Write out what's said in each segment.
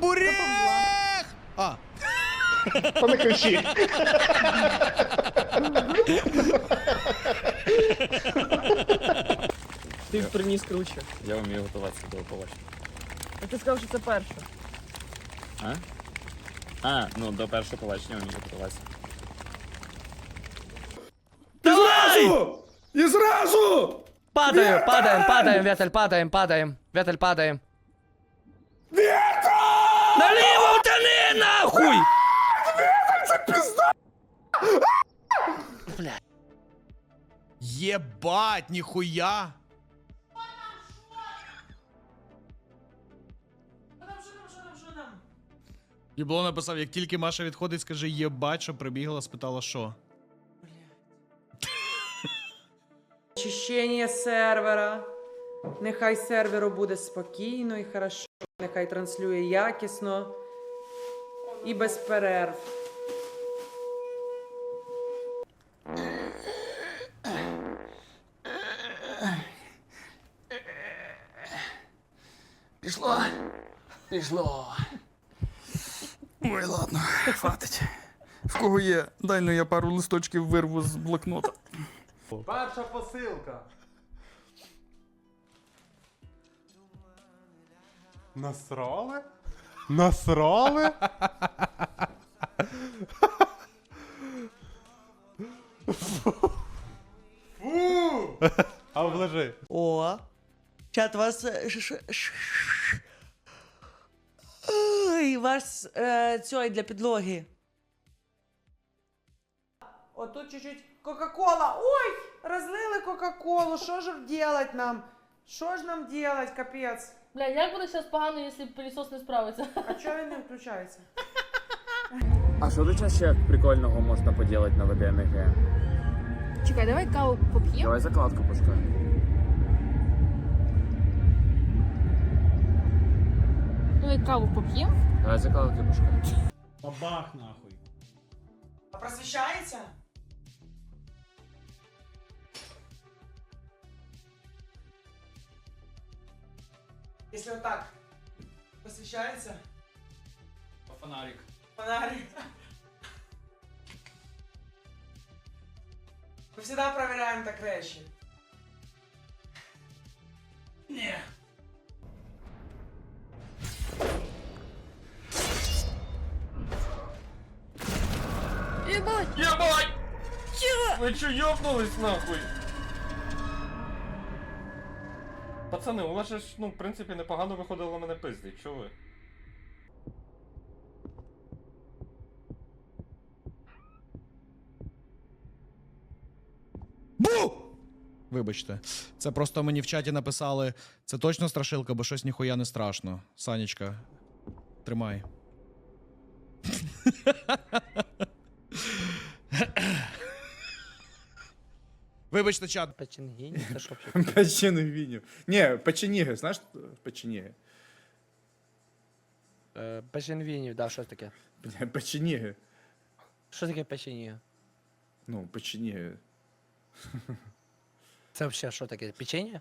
Туди. А, Та не кричи. Ти приніс круче. Я вмію готуватися до побачення. А ти сказав, що це перше. А? А, ну до першого побачення вмію готуватися. Зразу! І зразу! Падаем, падаем, падаем, Ветель, падаем, падаем. Ветель, падаем. Налево утони, нахуй! Єбать, ніхуя! Єбло написав, як тільки Маша відходить, скажи єбать, що прибігла, спитала, що. Очищення сервера. Нехай серверу буде спокійно і хорошо, нехай транслює якісно і без перерв. Пішло. Пішло. Ой, ладно, хватить. В кого є? Дай ну я пару листочків вирву з блокнота. Перша посилка. Насрали? Насрали? Фу! А оближи. О. Чат вас. е, Ой, вас е, цей для підлоги. Отут чуть-чуть Кока-Кола. Ой, розлили Кока-Колу. Що ж делать нам? Що ж нам делать, капець? Бля, як буде зараз погано, якщо пилісос не справиться? А чого він не включається? А що тут ще прикольного можна поділити на ВДНГ? Чекай, давай каву поп'ємо. Давай закладку пускай. Давай каву поп'ємо. Давай закладки пускай. Бабах нахуй. А просвіщається? Якщо отак. Просвіщається? Фонарик. Фонарик. Мы всегда проверяем так вещи. Єбать! Єбать! Ви чо йобнулись нахуй? Пацани, у вас же ж, ну, в принципі, непогано виходило мене пиздить, чого ви? Бу! Вибачте, це просто мені в чаті написали. Це точно страшилка, бо щось ніхуя не страшно. Санечка, тримай. Вибачте, чат. Печенгінь, це що Печенегвіню. Ні, печеніги, знаєш печеніги? Печенгінів, да, що таке? Бля, Печеніги. Що таке печені? Ну, печеніги. Це взагалі що таке? Печення?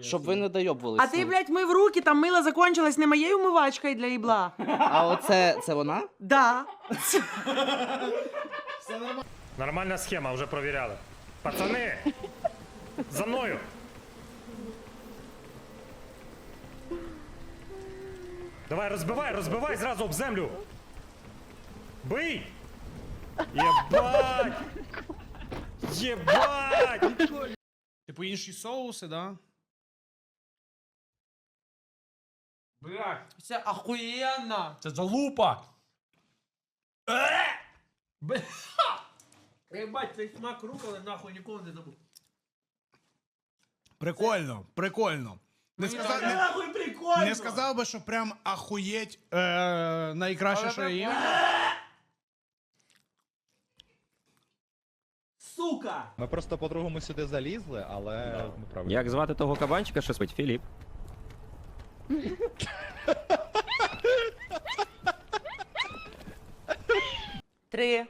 Щоб ви не дойобувалися. А ти, блядь, мив руки, там мило закончилось не моєю умивачкою для ібла. А оце це вона? Да. Нормальна схема, вже провіряли. Пацани! За мною! Давай, розбивай, розбивай зразу об землю! Бий! Єбать! Єбать! Типу інші соуси, да? Блять, Це охуєнно. Це залупа! Єбать, цей смак руколи нахуй ніколи не забув. Прикольно, прикольно. Не сказав, не, Нахуй прикольно! не сказав би, що прям ахуєть е, найкраще, що я їв. Сука! Ми просто по-другому сюди залізли, але ми правильно. Як звати того кабанчика, що спить? Філіп. Три.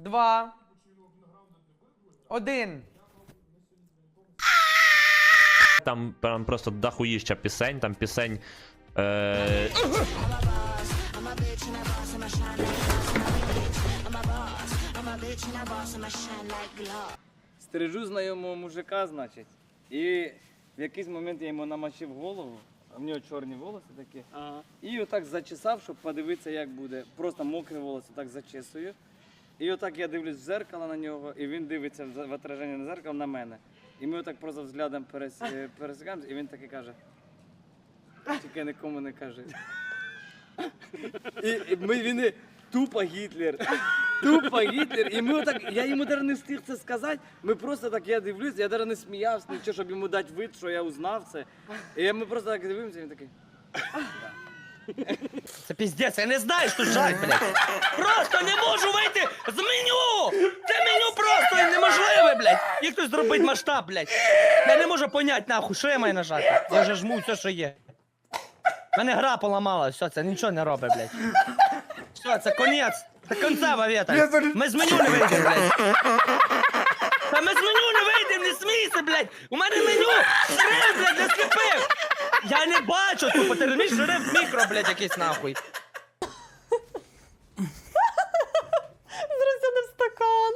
Два. Один. Там прям просто дохуїща пісень, там пісень. Е... Стережу знайомого мужика, значить. І в якийсь момент я йому намочив голову, а в нього чорні волоси такі. І отак зачесав, щоб подивитися, як буде. Просто мокре волосся так зачесую. І отак я дивлюсь в зеркало на нього, і він дивиться в за- в на зеркало на мене. І ми отак просто взглядом перес... е, і він таки каже. Тільки нікому не каже. І, ми, він тупо Гітлер. Тупо Гітлер. І ми отак, я йому навіть не встиг це сказати. Ми просто так, я дивлюсь, я навіть не сміявся, нічого, щоб йому дати вид, що я узнав це. І ми просто так дивимося, і він такий. Це піздець, я не знаю, що жать, блядь. Просто не можу вийти з меню! Це меню просто неможливе, блядь. Як хтось зробить масштаб, блядь. Я не можу поняти, нахуй, що я маю нажати. Я вже жму все, що є. Мене гра поламала, все, це нічого не робить, блядь. Все, це конець. Це концева віта. Ми з меню не вийдемо, блядь. Та ми з меню не вийдемо, не смійся, блядь. У мене меню шрифт, блядь, не сліпив. Я не бачу, тупо, ти розумієш, шрифт мікро, блядь, якийсь нахуй. В стакан.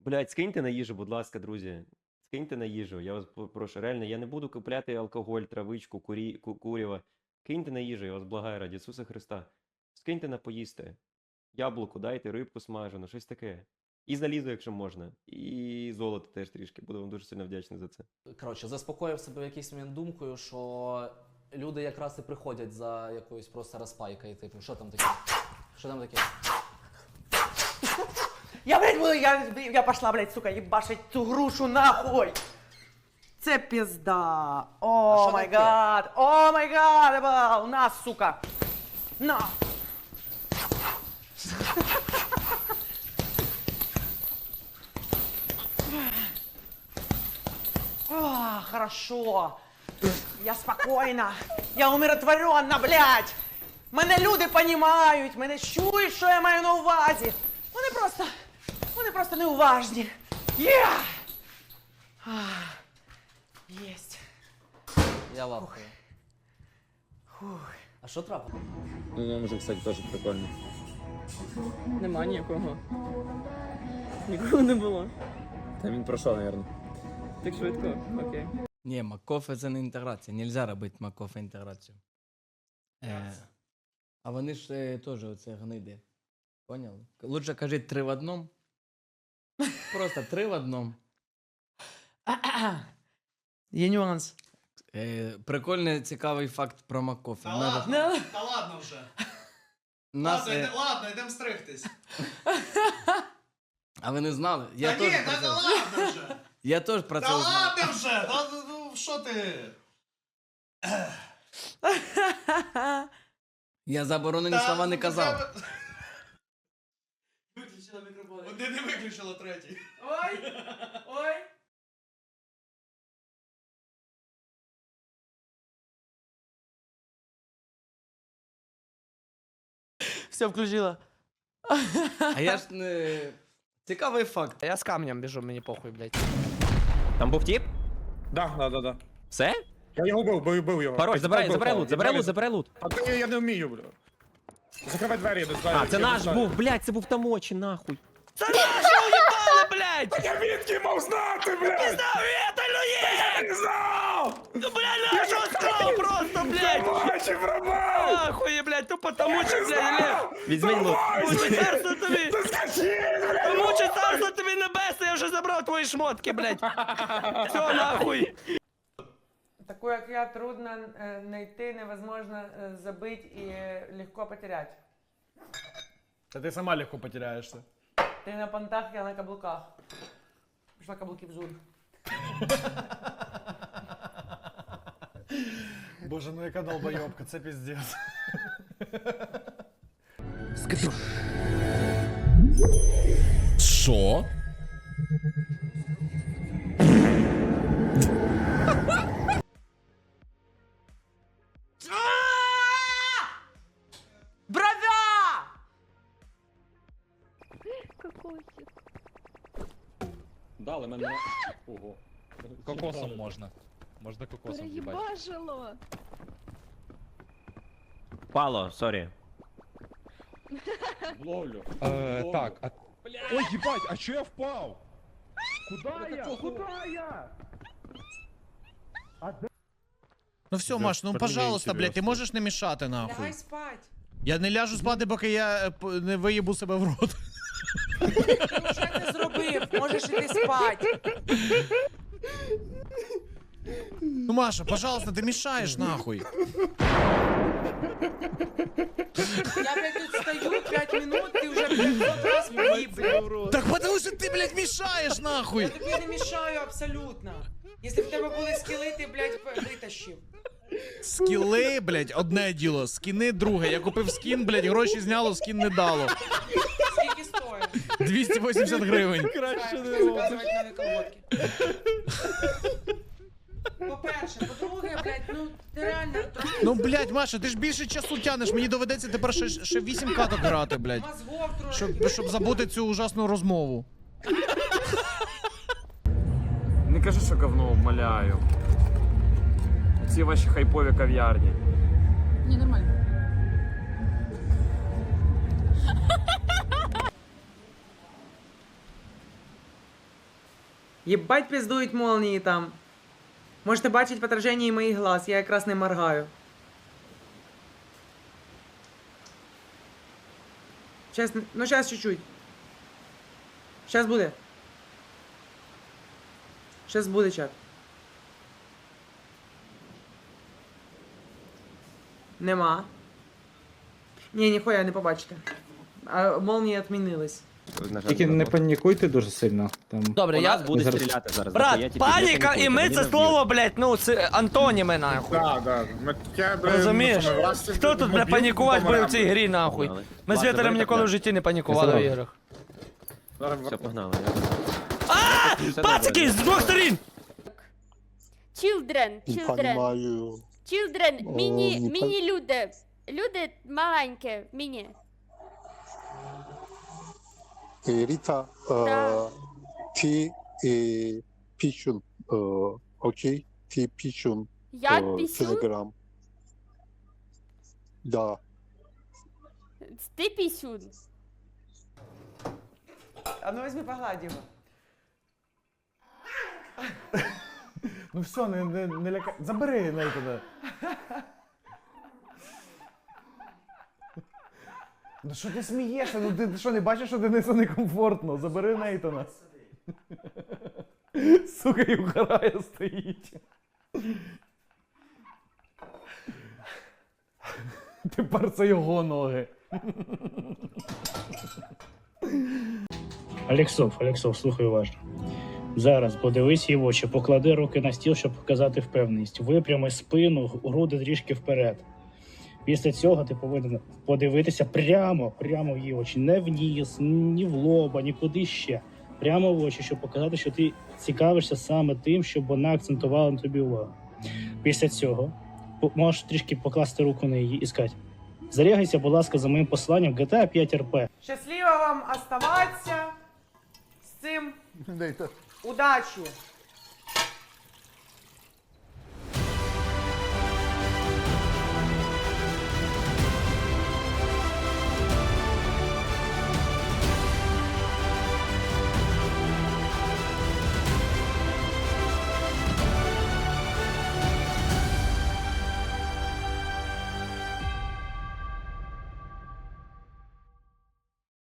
Блять, скиньте на їжу, будь ласка, друзі. Скиньте на їжу. Я вас прошу. Реально, я не буду купляти алкоголь, травичку, курі, ку- курєва. Киньте на їжу, я вас благаю раді Ісуса Христа. Скиньте на поїсти. Яблуку дайте, рибку смажену, щось таке. І залізо, якщо можна. І золото теж трішки. Буду вам дуже сильно вдячний за це. Коротше, заспокоїв себе в якийсь момент думкою, що люди якраз і приходять за якоюсь просто розпайкою, типу, що там таке? Що там таке? Я, блядь, буду, я, я пошла, блядь, сука, їбашить цю грушу нахуй. Це пізда. О що май таке? гад. О май гад. Ебал. На, сука. На. О, хорошо. Я спокійна. Я умиротворена, блядь. Мене люди понімають, мене чують, що я маю на увазі. Вони просто. Вони просто неуважні. Є! Єсть. Я лапкою. А що трапило? Ну, мужик, кстати, теж прикольно. Нема нікого. Нікого не було. Та він пройшов, мабуть. Так швидко, окей. Ні, макофе це не інтеграція. Нельзя робити макофе інтеграцію. Е, а вони ж е, теж оце гниди. Поняли? Лучше кажи три в одному. Просто три в одному. Є нюанс. Е, прикольний цікавий факт про макофе. Та Надо- ладно, та ладно вже. Нас, ладно, е, йде- ладно, йдемо стригтись. а ви не знали? Я Та ні, теж про та це. та ладно вже. Я теж про це Та знав. ладно вже. Та ну що ти? Я заборонені Та, слова не ну, казав. треба- Виключила мікрофон. Вони не виключила третій. Ой! Ой! Все, включила. А я ж не. Цікавий факт. Я з камнем біжу, мені похуй, блядь. Там був тіп? Да, да, да, да. Все? Я його бив, бив, бив його. Хорош, забирай, Бив, забирай бив, лут, забирай лут, забирай лут. А то я, я не вмію, бля. Закривай двері, я не знаю. А, це наш був, блядь, це був тамочі, нахуй. Це наше уїбали, блядь! Я відки мав знати, блядь! Это Я не знав! Ну, блядь, нашого склав просто, блядь! Бачи, пробав! Нахуй, блядь, тупо що, блядь, Лев! Візьми лут. Царство тобі! вже забрав твої шмотки, блядь! Все, нахуй! Таку, як я, трудно е, знайти, невозможно е, забити і е, легко потерять. Та ти сама легко потеряєшся. Ти на понтах, я на каблуках. Пішла каблуки взур. Боже, ну яка долбойобка, це піздець. Що? Але мене. Ого. Кокосом можна. Можна кокосом їбати. Переїбажило. Пало, сорі. Ловлю. Е, так, а... Ой, їбать, а чо я впав? Куда я? Куда я? Ну все, Маш, ну пожалуйста, блядь, ти серйозно. можеш не мішати нахуй. Лягай спать. Я не ляжу спати, поки я е, п- не виїбу себе в рот. Ти вже це зробив, можеш іти спать. Ну, Маша, пожалуйста, ти мішаєш нахуй. Я, блядь, тут стою 5 минут, ти вже 500 раз поїб, блядь. Так потому що ти, блядь, мішаєш нахуй. Я тобі не мішаю абсолютно. Якщо б в тебе були скіли, ти, блядь, п- витащив. Скіли, блядь, одне діло, скіни друге. Я купив скін, блядь, гроші зняло, скін не дало. Скільки стоїть? 280 гривень. Краще не нові колготки. По-перше, по-друге, блядь, ну ти реально Ну, блядь, Маша, ти ж більше часу тянеш, мені доведеться тепер ще, ще 8 каток грати, блядь. мозгов трошки. Щоб, щоб забути цю ужасну розмову. Не кажи, що говно, умоляю. Ці ваші хайпові кав'ярні. Ні, нормально. Єбать пиздують молнії там. Можете бачити в отражении моїх глаз, я якраз не моргаю. Сейчас, ну сейчас чуть-чуть. Сейчас буде. Сейчас буде чат. Нема. Ні, ніхуя не побачите. А молнії відмінились. Тільки не панікуйте дуже сильно. Там Добре, я... нас буде зараз- стріляти зараз. Брат, я тільки паніка і ми це слово, блядь, ну, це антоніми, нахуй. Так, так. Я, бля, Розумієш? ну, ми, Хто тут, бля, мобілку панікувати буде в помираємо. цій грі, нахуй? Погнали. Ми з Ладно, Вітером давай ніколи в житті не панікували в Здорово. іграх. Зараз Все, погнали. А! Пацики, з двох сторін! Children, children. Children, міні, міні люди. Люди маленькі, міні. Ріта, Так. ти пічун, окей? Ти пічун Я пісюн, Да. ти пісюн. А ну візьми погладь. Ну все, не, не, не лякай. Забери Нейтана. Ну що ти смієшся? Ну ти що не бачиш, що Денису некомфортно? Забери Нейтана. Сука, і вгорає стоїть. Тепер це його ноги. Алексов, Алексов, слухай уважно. Зараз подивись їй в очі, поклади руки на стіл, щоб показати впевненість. Випрями спину, груди трішки вперед. Після цього ти повинен подивитися прямо, прямо в її очі, не в ніс, ні в лоба, нікуди ще. Прямо в очі, щоб показати, що ти цікавишся саме тим, щоб вона акцентувала на тобі увагу. Після цього можеш трішки покласти руку на її і сказати: Зарягайся, будь ласка, за моїм посланням GTA 5 RP. Щасливо вам оставатися з цим. Удачі!